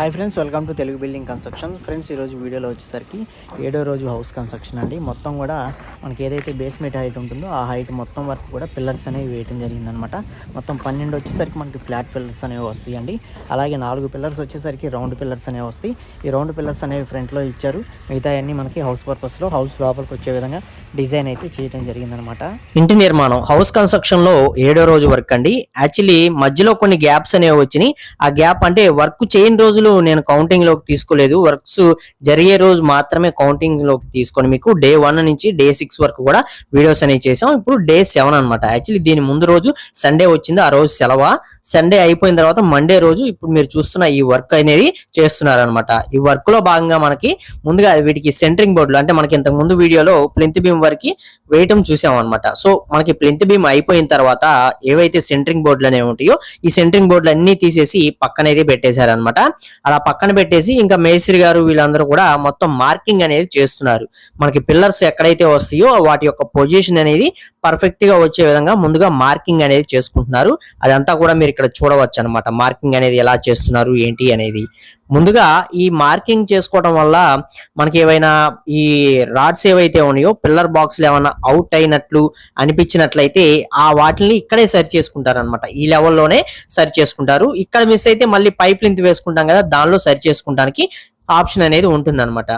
Hi friends welcome to Telugu building construction friends ఈరోజు వీడియోలో వచ్చేసరికి ఏడో రోజు హౌస్ కన్స్ట్రక్షన్ అండి. మొత్తం కూడా మనకి ఏదైతే బేస్మెంట్ హైట్ ఉంటుందో ఆ హైట్ మొత్తం వరకు కూడా పిల్లర్స్ అనేవి వేయటం జరిగిందనమాట. మొత్తం పన్నెండు వచ్చేసరికి మనకి ఫ్లాట్ పిల్లర్స్ అనేవి వస్తాయండి అలాగే నాలుగు పిల్లర్స్ వచ్చేసరికి రౌండ్ పిల్లర్స్ అనేవి వస్తాయి. ఈ రౌండ్ పిల్లర్స్ అనేవి ఫ్రంట్లో ఇచ్చారు. మిగతా అన్ని మనకి హౌస్ పర్పస్లో హౌస్ లోపలికి వచ్చే విధంగా డిజైన్ అయితే చేయడం జరిగిందనమాట. ఇంటి నిర్మాణం హౌస్ కన్స్ట్రక్షన్లో ఏడో రోజు వర్క్ అండి. యాక్చువల్లీ మధ్యలో కొన్ని గ్యాప్స్ అనేవి వచ్చినాయి. ఆ గ్యాప్ అంటే వర్క్ చేయని రోజులు నేను కౌంటింగ్లోకి తీసుకోలేదు. వర్క్స్ జరిగే రోజు మాత్రమే కౌంటింగ్లోకి తీసుకొని మీకు డే వన్ నుంచి డే సిక్స్ వరకు కూడా వీడియోస్ అనేవి చేసాం ఇప్పుడు డే సెవెన్ అన్నమాట. యాక్చువల్లీ దీని ముందు రోజు సండే వచ్చింది ఆ రోజు సెలవా? సండే అయిపోయిన తర్వాత మండే రోజు ఇప్పుడు మీరు చూస్తున్న ఈ వర్క్ అనేది చేస్తున్నారు అనమాట ఈ వర్క్లో భాగంగా మనకి ముందుగా వీటికి సెంటరింగ్ బోర్డులు అంటే మనకి ఇంతకు ముందు వీడియోలో ప్లింత్ బీమ్ వరకు వేయటం చూసాం అనమాట సో మనకి ప్లింత్ బీమ్ అయిపోయిన తర్వాత ఏవైతే సెంటరింగ్ బోర్డులు అనేవి ఉంటాయో ఈ సెంటరింగ్ బోర్డులు అన్ని తీసేసి పక్కనైతే పెట్టేశారనమాట అలా పక్కన పెట్టేసి ఇంకా మేస్త్రి గారు వీళ్ళందరూ కూడా మొత్తం మార్కింగ్ అనేది చేస్తున్నారు. మనకి పిల్లర్స్ ఎక్కడైతే వస్తాయో వాటి యొక్క పొజిషన్ అనేది పర్ఫెక్ట్గా వచ్చే విధంగా ముందుగా మార్కింగ్ అనేది చేసుకుంటున్నారు. అదంతా కూడా మీరు ఇక్కడ చూడవచ్చు అనమాట మార్కింగ్ అనేది ఎలా చేస్తున్నారు ఏంటి అనేది. ముందుగా ఈ మార్కింగ్ చేసుకోవడం వల్ల మనకి ఏవైనా ఈ రాడ్స్ ఏవైతే ఉన్నాయో పిల్లర్ బాక్స్లు ఏమైనా అవుట్ అయినట్లు అనిపించినట్లయితే ఆ వాటిని ఇక్కడే సరి చేసుకుంటారు అనమాట ఈ లెవెల్లోనే సరి చేసుకుంటారు. ఇక్కడ మిస్ అయితే మళ్ళీ పైప్ లింత్ వేసుకుంటాం కదా దానిలో సరి చేసుకుంటానికి ఆప్షన్ అనేది ఉంటుంది అనమాట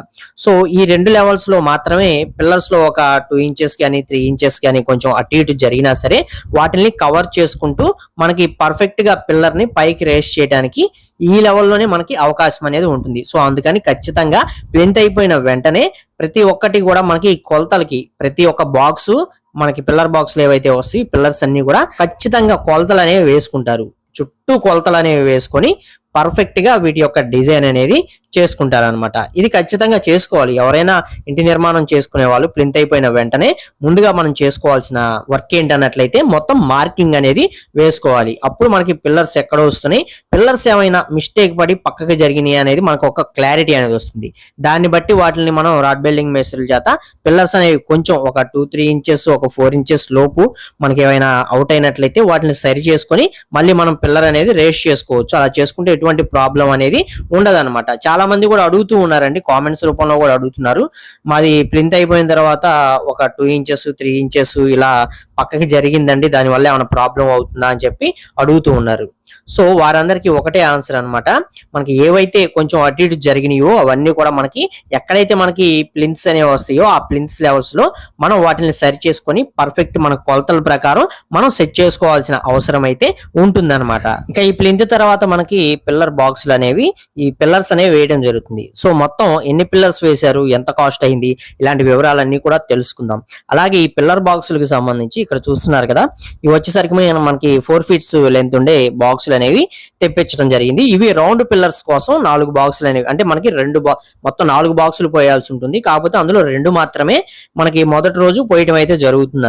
సో ఈ రెండు లెవెల్స్లో మాత్రమే పిల్లర్స్లో ఒక టూ ఇంచెస్ కానీ త్రీ ఇంచెస్ కానీ కొంచెం అటు ఇటు జరిగినా సరే వాటిని కవర్ చేసుకుంటూ మనకి పర్ఫెక్ట్గా పిల్లర్ని పైకి రేస్ చేయడానికి ఈ లెవెల్లోనే మనకి అవకాశం అనేది ఉంటుంది. సో అందుకని ఖచ్చితంగా ప్లింత్ అయిపోయిన వెంటనే ప్రతి ఒక్కటి కూడా మనకి ఈ కొలతలకి ప్రతి ఒక్క బాక్స్ మనకి పిల్లర్ బాక్స్లు ఏవైతే వస్తాయి పిల్లర్స్ అన్ని కూడా ఖచ్చితంగా కొలతలు అనేవి వేసుకుంటారు. చుట్టూ కొలతలు అనేవి వేసుకొని పర్ఫెక్ట్గా వీటి యొక్క డిజైన్ అనేది చేసుకుంటారనమాట ఇది ఖచ్చితంగా చేసుకోవాలి. ఎవరైనా ఇంటి నిర్మాణం చేసుకునే వాళ్ళు ప్లింత్ అయిపోయిన వెంటనే ముందుగా మనం చేసుకోవాల్సిన వర్క్ ఏంటన్నట్లయితే మొత్తం మార్కింగ్ అనేది వేసుకోవాలి. అప్పుడు మనకి పిల్లర్స్ ఎక్కడ వస్తున్నాయి. పిల్లర్స్ ఏమైనా మిస్టేక్ పడి పక్కకి జరిగినాయి అనేది మనకు ఒక క్లారిటీ అనేది వస్తుంది. దాన్ని బట్టి వాటిని మనం రాడ్ బిల్డింగ్ మేస్త్రుల చేత పిల్లర్స్ అనేవి కొంచెం ఒక టూ త్రీ ఇంచెస్ ఒక ఫోర్ ఇంచెస్ లోపు మనకి ఏమైనా అవుట్ అయినట్లయితే వాటిని సరి చేసుకొని మళ్ళీ మనం పిల్లర్ అనేది రేస్ చేసుకోవచ్చు. అలా చేసుకుంటే ఎటువంటి ప్రాబ్లం అనేది ఉండదు చాలా మంది కూడా అడుగుతూ ఉన్నారండి. కామెంట్స్ రూపంలో కూడా అడుగుతున్నారు. మాది ప్రింట్ అయిపోయిన తర్వాత ఒక టూ ఇంచెస్ త్రీ ఇంచెస్ ఇలా పక్కకి జరిగిందండి దానివల్ల ఏమైనా ప్రాబ్లం అవుతుందా అని చెప్పి అడుగుతూ ఉన్నారు. సో వారందరికీ ఒకటే ఆన్సర్ అనమాట మనకి ఏవైతే కొంచెం అటు ఇటు జరిగినాయో అవన్నీ కూడా మనకి ఎక్కడైతే మనకి ప్లింత్స్ అనేవి వస్తాయో ఆ ప్లింత్స్ లెవెల్స్లో మనం వాటిని సరి చేసుకొని పర్ఫెక్ట్ మన కొలతల ప్రకారం మనం సెట్ చేసుకోవాల్సిన అవసరం అయితే ఉంటుందన్నమాట. ఇంకా ఈ ప్లింత్ తర్వాత మనకి పిల్లర్ బాక్సులు అనేవి ఈ పిల్లర్స్ అనేవి వేయడం జరుగుతుంది. సో మొత్తం ఎన్ని పిల్లర్స్ వేశారు ఎంత కాస్ట్ అయింది ఇలాంటి వివరాలన్నీ కూడా తెలుసుకుందాం. అలాగే ఈ పిల్లర్ బాక్సులకు సంబంధించి ఇక్కడ చూస్తున్నారు కదా. ఇవి వచ్చేసరికి మనకి ఫోర్ ఫీట్స్ లెంత్ ఉండే బాక్సులు అనేవి తెప్పించడం జరిగింది. ఇవి రౌండ్ పిల్లర్స్ కోసం నాలుగు బాక్సులు అనేవి అంటే మనకి రెండు బా మొత్తం నాలుగు బాక్సులు పోయాల్సి ఉంటుంది. కాకపోతే అందులో రెండు మాత్రమే మనకి మొదటి రోజు పోయటం అయితే జరుగుతుంది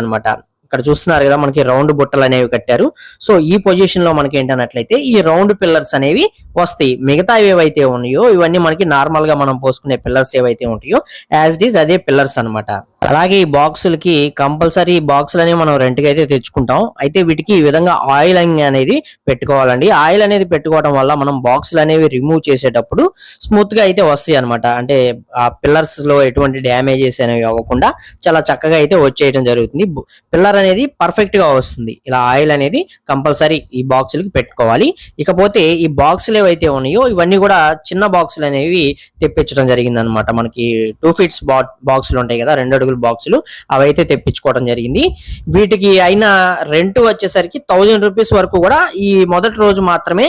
ఇక్కడ చూస్తున్నారు కదా మనకి రౌండ్ బుట్టలు అనేవి కట్టారు. సో ఈ పొజిషన్లో మనకి ఏంటన్నట్లయితే ఈ రౌండ్ పిల్లర్స్ అనేవి వస్తాయి. మిగతా ఏవైతే ఉన్నాయో ఇవన్నీ మనకి నార్మల్గా మనం పోసుకునే పిల్లర్స్ ఏవైతే ఉంటాయో యాజ్ ఇట్ ఈస్ అదే పిల్లర్స్ అన్నమాట. అలాగే ఈ బాక్సులకి కంపల్సరీ బాక్సులు అనేవి మనం రెంట్కి అయితే తెచ్చుకుంటాం. అయితే వీటికి ఈ విధంగా ఆయిలింగ్ అనేది పెట్టుకోవాలండి. ఆయిల్ అనేది పెట్టుకోవడం వల్ల మనం బాక్సులు అనేవి రిమూవ్ చేసేటప్పుడు స్మూత్గా అయితే వస్తాయి అనమాట అంటే ఆ పిల్లర్స్లో ఎటువంటి డ్యామేజెస్ అనేవి అవ్వకుండా చాలా చక్కగా అయితే వచ్చేయడం జరుగుతుంది. పిల్లర్ అనేది పర్ఫెక్ట్గా వస్తుంది. ఇలా ఆయిల్ అనేది కంపల్సరీ ఈ బాక్సులకి పెట్టుకోవాలి. ఇకపోతే ఈ బాక్సులు ఏవైతే ఉన్నాయో ఇవన్నీ కూడా చిన్న బాక్సులు అనేవి తెప్పించడం జరిగింది అనమాట మనకి టూ ఫీట్స్ బాక్సులు ఉంటాయి కదా రెండు అడుగుల బాక్సులు అవైతే తెప్పించుకోవడం జరిగింది. వీటికి అయిన రెంట్ వచ్చేసరికి థౌజండ్ రూపీస్ వరకు కూడా ఈ మొదటి రోజు మాత్రమే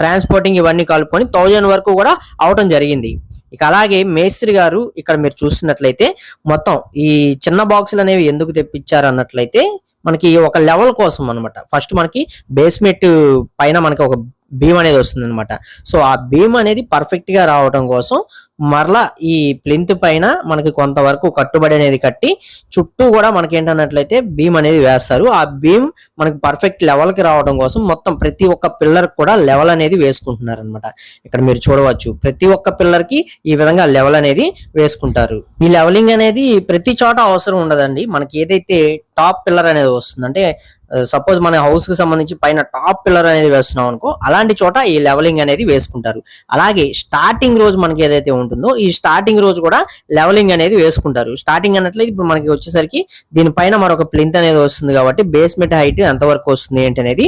ట్రాన్స్పోర్టింగ్ ఇవన్నీ కలుపుకొని థౌజండ్ వరకు కూడా అవటం జరిగింది. ఇక అలాగే మేస్త్రి గారు ఇక్కడ మీరు చూస్తున్నట్లయితే మొత్తం ఈ చిన్న బాక్సులు అనేవి ఎందుకు తెప్పించారు అన్నట్లయితే మనకి ఒక లెవెల్ కోసం అన్నమాట. ఫస్ట్ మనకి బేస్మెంట్ పైన మనకి ఒక బీమ్ అనేది వస్తుంది అనమాట సో ఆ బీమ్ అనేది పర్ఫెక్ట్గా రావడం కోసం మరలా ఈ ప్లింత్ పైన మనకి కొంతవరకు కట్టుబడి అనేది కట్టి చుట్టూ కూడా మనకి ఏంటన్నట్లయితే భీమ్ అనేది వేస్తారు. ఆ భీమ్ మనకి పర్ఫెక్ట్ లెవెల్కి రావడం కోసం మొత్తం ప్రతి ఒక్క పిల్లర్ కూడా లెవెల్ అనేది వేసుకుంటున్నారు అనమాట ఇక్కడ మీరు చూడవచ్చు ప్రతి ఒక్క పిల్లర్కి ఈ విధంగా లెవెల్ అనేది వేసుకుంటారు. ఈ లెవెలింగ్ అనేది ప్రతి చోట అవసరం ఉండదండి. మనకి ఏదైతే టాప్ పిల్లర్ అనేది వస్తుంది అంటే సపోజ్ మన హౌస్కి సంబంధించి పైన టాప్ పిల్లర్ అనేది వేస్తున్నాం అనుకో అలాంటి చోట ఈ లెవలింగ్ అనేది వేసుకుంటారు. అలాగే స్టార్టింగ్ రోజు మనకి ఏదైతే ఉంటుందో ఈ స్టార్టింగ్ రోజు కూడా లెవలింగ్ అనేది వేసుకుంటారు. స్టార్టింగ్ అన్నట్లయితే ఇప్పుడు మనకి వచ్చేసరికి దీనిపైన మరొక ప్లింత్ అనేది వస్తుంది కాబట్టి బేస్మెంట్ హైట్ ఎంత వరకు వస్తుంది ఏంటి అనేది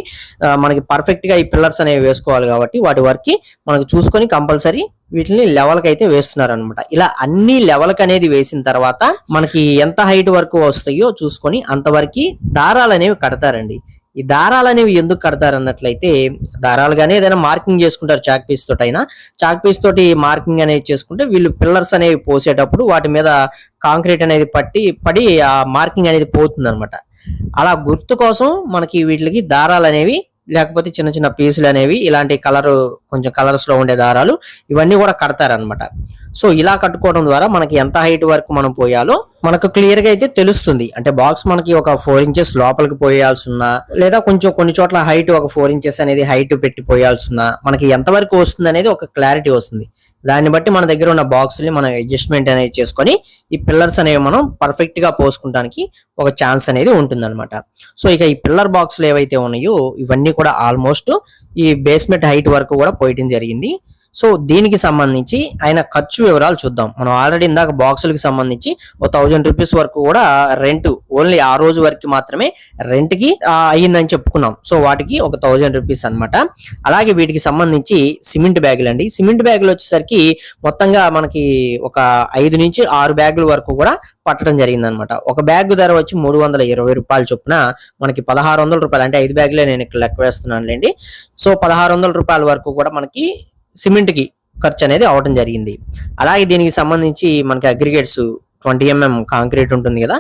మనకి పర్ఫెక్ట్గా ఈ పిల్లర్స్ అనేవి వేసుకోవాలి కాబట్టి వాటి వరకు మనకి చూసుకొని కంపల్సరీ వీటిని లెవెల్కి అయితే వేస్తున్నారు అనమాట ఇలా అన్ని లెవెల్కి అనేది వేసిన తర్వాత మనకి ఎంత హైట్ వరకు వస్తాయో చూసుకొని అంతవరకు దారాలు అనేవి కడతారండి. ఈ దారాలు అనేవి ఎందుకు కడతారు అన్నట్లయితే దారాలు కానీ ఏదైనా మార్కింగ్ చేసుకుంటారు చాక్ పీస్ తోటి అయినా చాక్ పీస్ తోటి మార్కింగ్ అనేది చేసుకుంటే వీళ్ళు పిల్లర్స్ అనేవి పోసేటప్పుడు వాటి మీద కాంక్రీట్ అనేది పట్టి పడి ఆ మార్కింగ్ అనేది పోతుంది అనమాట అలా గుర్తు కోసం మనకి వీటికి దారాలు అనేవి లేకపోతే చిన్న చిన్న పీసులు అనేవి ఇలాంటి కలర్ కొంచెం కలర్స్లో ఉండే దారాలు ఇవన్నీ కూడా కడతారనమాట సో ఇలా కట్టుకోవడం ద్వారా మనకి ఎంత హైట్ వరకు మనం పోయాలో మనకు క్లియర్గా అయితే తెలుస్తుంది. అంటే బాక్స్ మనకి ఒక ఫోర్ ఇంచెస్ లోపలికి పోయాల్సి ఉన్నా లేదా కొంచెం కొన్ని చోట్ల హైట్ ఒక ఫోర్ ఇంచెస్ అనేది హైట్ పెట్టి పోయాల్సి ఉన్నా మనకి ఎంత వరకు వస్తుంది అనేది ఒక క్లారిటీ వస్తుంది. దాన్ని బట్టి మన దగ్గర ఉన్న బాక్స్ని మనం అడ్జస్ట్మెంట్ అనేది చేసుకొని ఈ పిల్లర్స్ అనేవి మనం పర్ఫెక్ట్గా పోసుకోవడానికి ఒక ఛాన్స్ అనేది ఉంటుందన్నమాట. సో ఇక ఈ పిల్లర్ బాక్స్లు ఏవైతే ఉన్నాయో ఇవన్నీ కూడా ఆల్మోస్ట్ ఈ బేస్మెంట్ హైట్ వరకు కూడా పోయటం జరిగింది. సో దీనికి సంబంధించి ఆయన ఖర్చు వివరాలు చూద్దాం. మనం ఆల్రెడీ ఇందాక బాక్సులకు సంబంధించి ఒక థౌజండ్ రూపీస్ వరకు కూడా రెంట్ ఓన్లీ ఆ రోజు వరకు మాత్రమే రెంట్కి అయ్యిందని చెప్పుకున్నాం. సో వాటికి ఒక థౌజండ్ రూపీస్ అనమాట అలాగే వీటికి సంబంధించి సిమెంట్ బ్యాగులు అండి. సిమెంట్ బ్యాగులు వచ్చేసరికి మొత్తంగా మనకి ఒక ఐదు నుంచి ఆరు బ్యాగుల వరకు కూడా పట్టడం జరిగింది అనమాట ఒక బ్యాగ్ ధర వచ్చి మూడు వందల ఇరవై రూపాయల చొప్పున మనకి పదహారు వందల రూపాయలు. అంటే ఐదు బ్యాగులే నేను ఇక్కడ లెక్క వేస్తున్నాను లేండి సో పదహారు వందల రూపాయల వరకు కూడా మనకి సిమెంట్కి ఖర్చు అనేది అవడం జరిగింది. అలాగే దీనికి సంబంధించి మనకి అగ్రిగేట్స్ ట్వంటీ ఎంఎం కాంక్రీట్ ఉంటుంది కదా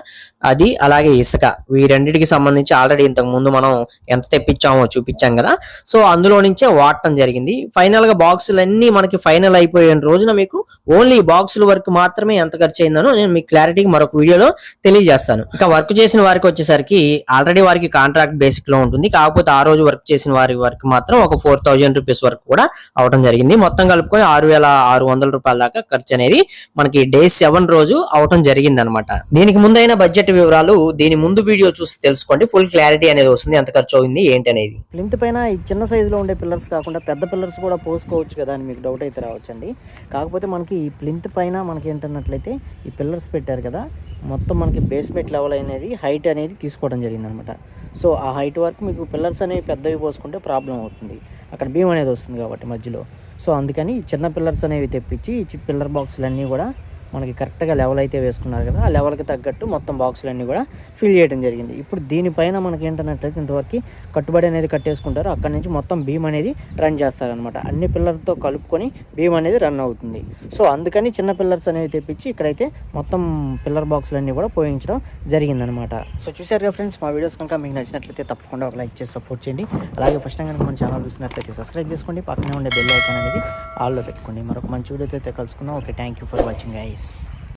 అది అలాగే ఇసుక. ఈ రెండింటికి సంబంధించి ఆల్రెడీ ఇంతకు ముందు మనం ఎంత తెప్పించామో చూపించాం కదా. సో అందులో నుంచే వాడటం జరిగింది. ఫైనల్గా బాక్సులు అన్ని మనకి ఫైనల్ అయిపోయిన రోజున మీకు ఓన్లీ బాక్సుల వర్క్ మాత్రమే ఎంత ఖర్చు అయిందనో నేను మీకు క్లారిటీగా మరొక వీడియోలో తెలియజేస్తాను. ఇంకా వర్క్ చేసిన వారికి వచ్చేసరికి ఆల్రెడీ వారికి కాంట్రాక్ట్ బేసిక్లో ఉంటుంది. కాకపోతే ఆ రోజు వర్క్ చేసిన వారి వర్క్ మాత్రం ఒక ఫోర్ థౌజండ్ రూపీస్ వరకు కూడా అవడం జరిగింది. మొత్తం కలుపుకొని ఆరు వేల ఆరు వందల రూపాయల దాకా ఖర్చు అనేది మనకి డే సెవెన్ రోజు అవటం జరిగింది అనమాట దీనికి ముందైన బడ్జెట్ వివరాలు దీని ముందు వీడియో చూసి తెలుసుకోండి. ఫుల్ క్లారిటీ అనేది వస్తుంది. ఎంత ఖర్చు అయింది ఏంటి అనేది. ప్లింత్ పైన ఈ చిన్న సైజులో ఉండే పిల్లర్స్ కాకుండా పెద్ద పిల్లర్స్ కూడా పోసుకోవచ్చు కదా అని మీకు డౌట్ అయితే రావచ్చండి. కాకపోతే మనకి ఈ ప్లింత్ పైన మనకి ఏంటన్నట్లయితే ఈ పిల్లర్స్ పెట్టారు కదా మొత్తం మనకి బేస్మెంట్ లెవెల్ అనేది హైట్ అనేది తీసుకోవడం జరిగింది అనమాట సో ఆ హైట్ వరకు మీకు పిల్లర్స్ అనేవి పెద్దవి పోసుకుంటే ప్రాబ్లం అవుతుంది. అక్కడ భీమ్ అనేది వస్తుంది కాబట్టి మధ్యలో. సో అందుకని ఈ చిన్న పిల్లర్స్ అనేవి తెప్పించి పిల్లర్ బాక్సులు అన్నీ కూడా మనకి కరెక్ట్గా లెవెల్ అయితే వేసుకున్నారు కదా ఆ లెవెల్కి తగ్గట్టు మొత్తం బాక్సులన్నీ కూడా ఫిల్ చేయడం జరిగింది. ఇప్పుడు దీనిపైన మనకి ఏంటన్నట్లయితే ఇంతవరకు కట్టుబడి అనేది కట్టేసుకుంటారు. అక్కడ నుంచి మొత్తం బీమ్ అనేది రన్ చేస్తారనమాట అన్ని పిల్లర్తో కలుపుకొని బీమ్ అనేది రన్ అవుతుంది. సో అందుకని చిన్న పిల్లర్స్ అనేవి తెప్పించి ఇక్కడైతే మొత్తం పిల్లర్ బాక్సులన్నీ కూడా పోయించడం జరిగిందనమాట సో చూసారుగా ఫ్రెండ్స్ మా వీడియోస్ కనుక మీకు నచ్చినట్లయితే తప్పకుండా ఒక లైక్ చేసి సపోర్ట్ చేయండి. అలాగే ఫస్ట్ టైం కనుక మన ఛానల్ చూసినట్లయితే సబ్స్క్రైబ్ చేసుకోండి. పక్కనే ఉండే బెల్ ఐకాన్ అనేది ఆల్లో పెట్టుకోండి. మరొక మంచి వీడియోతో అయితే కలుసుకుందాం. Okay thank you for watching guys.